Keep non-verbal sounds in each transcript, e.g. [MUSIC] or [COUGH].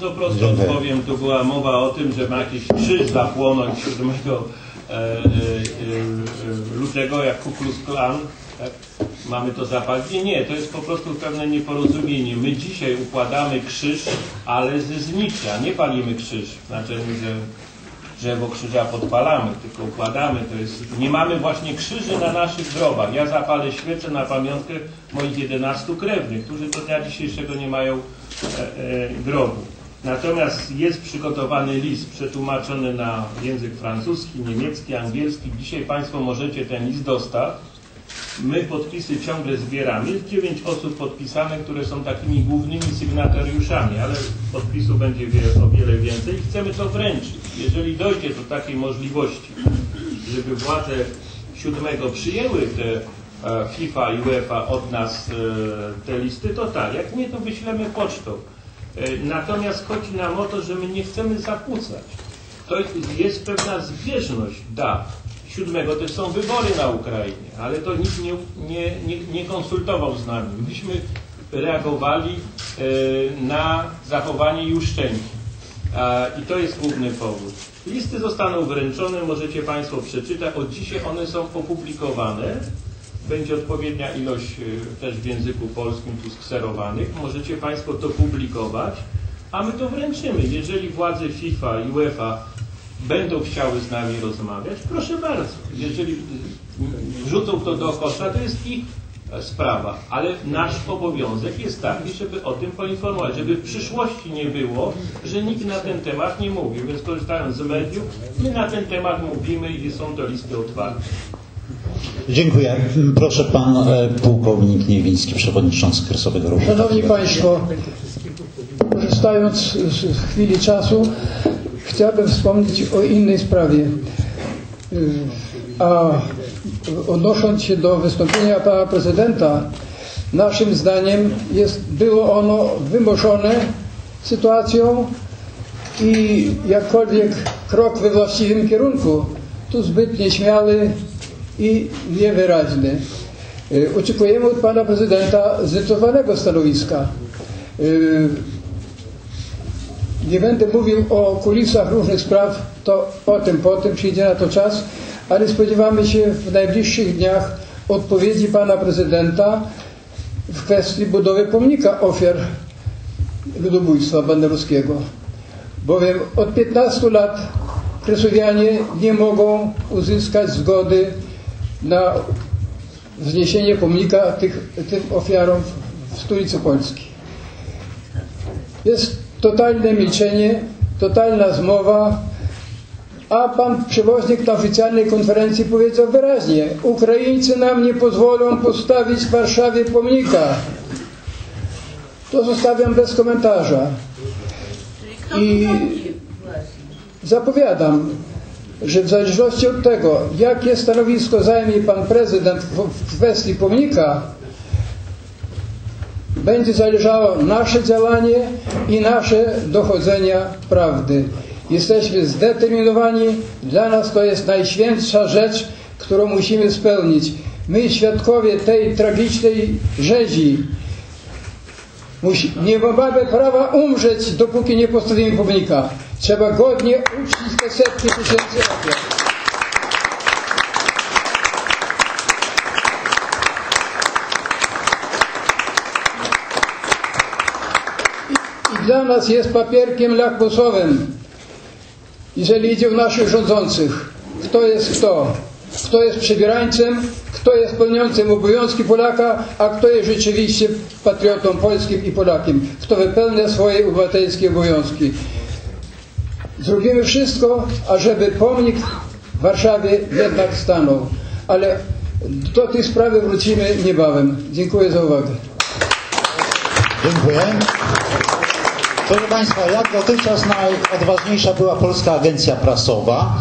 Bardzo prosto Dziękuję. odpowiem. Tu była mowa o tym, że ma jakiś krzyż zapłonąć 7 e, e, e, lutego jak Ku Klux Klan. Tak? Mamy to zapalić. Nie, nie, to jest po prostu pewne nieporozumienie. My dzisiaj układamy krzyż, ale ze znicza. Nie palimy krzyż. Znaczy, że drzewo krzyża podpalamy, tylko układamy. To jest, nie mamy właśnie krzyży na naszych grobach. Ja zapalę świecę na pamiątkę moich 11 krewnych, którzy do dnia dzisiejszego nie mają e, e, grobu. Natomiast jest przygotowany list przetłumaczony na język francuski, niemiecki, angielski. Dzisiaj Państwo możecie ten list dostać. My podpisy ciągle zbieramy. Jest dziewięć osób podpisanych, które są takimi głównymi sygnatariuszami, ale podpisów będzie o wiele więcej i chcemy to wręczyć. Jeżeli dojdzie do takiej możliwości, żeby władze siódmego przyjęły te e, FIFA i UEFA od nas e, te listy, to tak. Jak nie, to wyślemy pocztą. E, Natomiast chodzi nam o to, że my nie chcemy zakłócać. To jest- pewna zbieżność dat. Siódmego też są wybory na Ukrainie, ale to nikt nie, nie, nie, nie konsultował z nami. Myśmy reagowali e, na zachowanie Juszczenki. I to jest główny powód. Listy zostaną wręczone, możecie Państwo przeczytać. Od dzisiaj one są opublikowane. Będzie odpowiednia ilość e, też w języku polskim tu skserowanych. Możecie Państwo to publikować, a my to wręczymy. Jeżeli władze FIFA i UEFA będą chciały z nami rozmawiać, proszę bardzo. Jeżeli y, wrzucą to do kosza, to jest ich e, sprawa. Ale nasz obowiązek jest taki, żeby o tym poinformować, żeby w przyszłości nie było, że nikt na ten temat nie mówił. Więc korzystając z mediów, my na ten temat mówimy i są to listy otwarte. Dziękuję. Proszę pan e, pułkownik Niewiński, przewodniczący Kresowego Ruchu. Szanowni Państwo, korzystając z chwili czasu, chciałbym wspomnieć o innej sprawie. A odnosząc się do wystąpienia pana prezydenta, naszym zdaniem jest, było ono wymuszone sytuacją i jakkolwiek krok we właściwym kierunku, to zbyt nieśmiały i niewyraźny. Y, Oczekujemy od pana prezydenta zdecydowanego stanowiska. Y, Nie będę mówił o kulisach różnych spraw, to potem, potem przyjdzie na to czas, ale spodziewamy się w najbliższych dniach odpowiedzi pana prezydenta w kwestii budowy pomnika ofiar ludobójstwa banderowskiego. Bowiem od 15 lat kresowianie nie mogą uzyskać zgody na wzniesienie pomnika tych, tym ofiarom w stolicy Polski. Jest totalne milczenie, totalna zmowa, a pan przewoźnik na oficjalnej konferencji powiedział wyraźnie, Ukraińcy nam nie pozwolą postawić w Warszawie pomnika. To zostawiam bez komentarza. I zapowiadam, że w zależności od tego, jakie stanowisko zajmie pan prezydent w kwestii pomnika, będzie zależało nasze działanie i nasze dochodzenia prawdy. Jesteśmy zdeterminowani, dla nas to jest najświętsza rzecz, którą musimy spełnić. My, świadkowie tej tragicznej rzezi, musi, nie mamy prawa umrzeć, dopóki nie postawimy pomnika. Trzeba godnie uczcić te setki tysięcy ofiar. dla nas jest papierkiem lakmusowym, jeżeli idzie o naszych rządzących. Kto jest kto? Kto jest przebierańcem, kto jest pełniącym obowiązki Polaka, a kto jest rzeczywiście patriotą polskim i Polakiem. Kto wypełnia swoje obywatelskie obowiązki. Zrobimy wszystko, ażeby pomnik w Warszawie jednak stanął. Ale do tej sprawy wrócimy niebawem. Dziękuję za uwagę. Dziękuję. Proszę Państwa, jak dotychczas najodważniejsza była Polska Agencja Prasowa.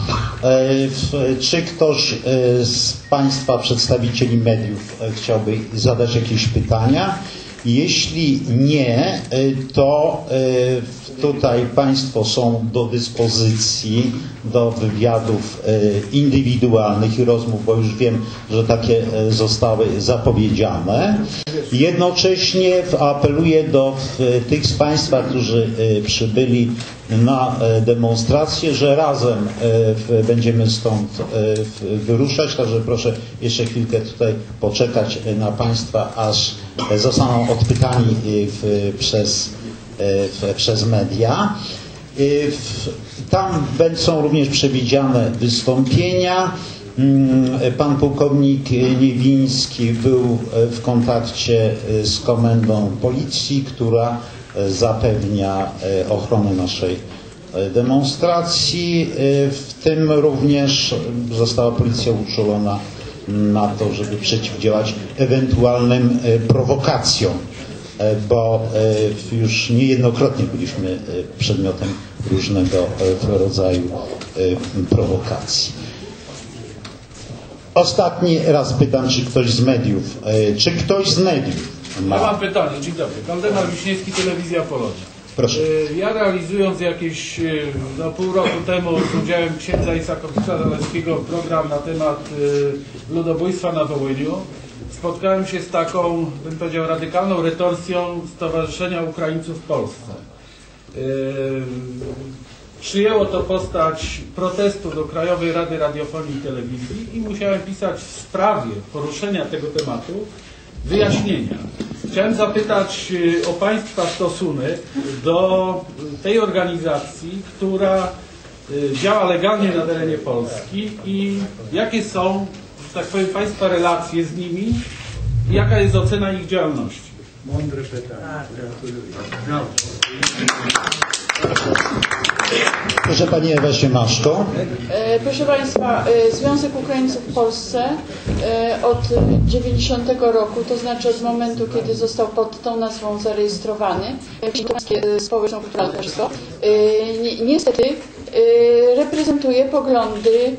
E, Czy ktoś e, z Państwa przedstawicieli mediów e, chciałby zadać jakieś pytania? Jeśli nie, to tutaj Państwo są do dyspozycji do wywiadów indywidualnych i rozmów, bo już wiem, że takie zostały zapowiedziane. Jednocześnie apeluję do tych z Państwa, którzy przybyli na y, demonstrację, że razem w- będziemy stąd w- wyruszać, także proszę jeszcze chwilkę tutaj poczekać na Państwa, aż zostaną odpytani przez, przez media. Tam są również przewidziane wystąpienia. Mm, Pan pułkownik Niewiński był e, w kontakcie e, z komendą policji, która e, zapewnia e, ochronę naszej e, demonstracji. E, W tym również została policja uczulona na to, żeby przeciwdziałać ewentualnym e, prowokacjom, e, bo e, już niejednokrotnie byliśmy e, przedmiotem różnego e, rodzaju e, prowokacji. Ostatni raz pytam, czy ktoś z mediów, e, czy ktoś z mediów Ja mam ma. pytanie, dzień dobry. Waldemar Wiśniewski, Telewizja Polonia. Proszę. Y, Ja realizując jakieś y, no, pół roku temu z udziałem księdza Isakowicza Zaleskiego program na temat y, ludobójstwa na Wołyniu, spotkałem się z taką, bym powiedział, radykalną retorsją Stowarzyszenia Ukraińców w Polsce. Y, Przyjęło to postać protestu do Krajowej Rady Radiofonii i Telewizji i musiałem pisać w sprawie poruszenia tego tematu wyjaśnienia. Chciałem zapytać y, o Państwa stosunek do tej organizacji, która y, działa legalnie na terenie Polski i jakie są, że tak powiem, Państwa relacje z nimi i jaka jest ocena ich działalności. Proszę Pani Ewa Siemaszko. E, Proszę Państwa, e, Związek Ukraińców w Polsce e, od 90 roku, to znaczy od momentu, kiedy został pod tą nazwą zarejestrowany, społeczno-kulturalne niestety reprezentuje poglądy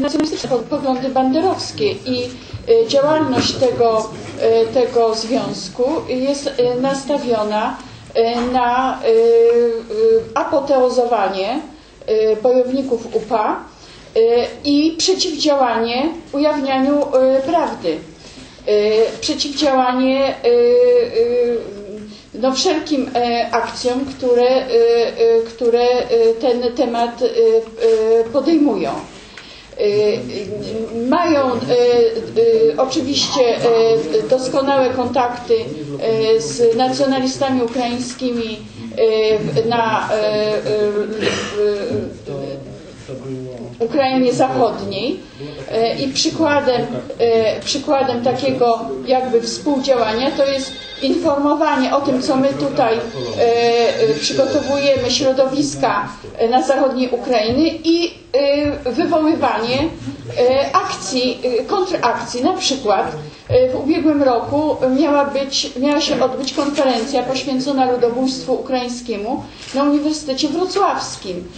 nacjonalistyczne, po- poglądy banderowskie i działalność tego, tego związku jest nastawiona na e, e, apoteozowanie bojowników UPA i przeciwdziałanie ujawnianiu prawdy. Przeciwdziałanie no, wszelkim e, akcjom, które, które ten temat podejmują. E, e, Mają e, oczywiście doskonałe kontakty z nacjonalistami ukraińskimi na Ukrainie Zachodniej. I przykładem, przykładem takiego jakby współdziałania to jest informowanie o tym, co my tutaj e, e, przygotowujemy, środowiska e, na zachodniej Ukrainy i wywoływanie akcji, kontrakcji. Na przykład w ubiegłym roku miała, być, miała się odbyć konferencja poświęcona ludobójstwu ukraińskiemu na Uniwersytecie Wrocławskim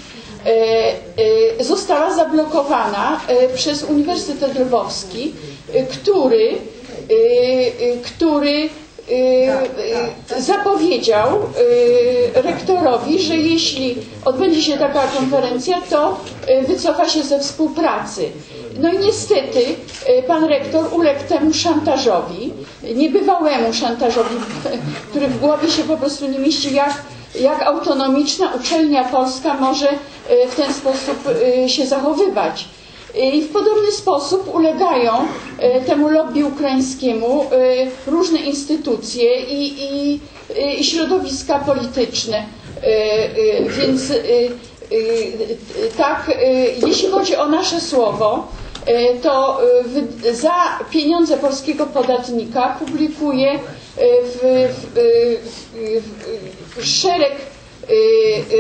została zablokowana przez Uniwersytet Lwowski, który, który zapowiedział e, rektorowi, że jeśli odbędzie się taka konferencja, to wycofa się ze współpracy. No i niestety pan rektor uległ temu szantażowi, niebywałemu szantażowi, [LAUGHS] który w głowie się po prostu nie mieści, jak jak autonomiczna uczelnia polska może w ten sposób się zachowywać. I w podobny sposób ulegają e, temu lobby ukraińskiemu e, różne instytucje i, i, i środowiska polityczne. E, e, Więc e, e, tak, e, jeśli chodzi o nasze słowo, e, to e, za pieniądze polskiego podatnika publikuje e, w, w, e, w, szereg e,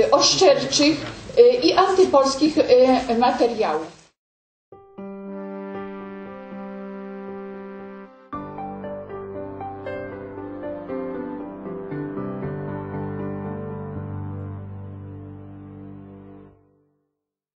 e, oszczerczych e, i antypolskich e, materiałów.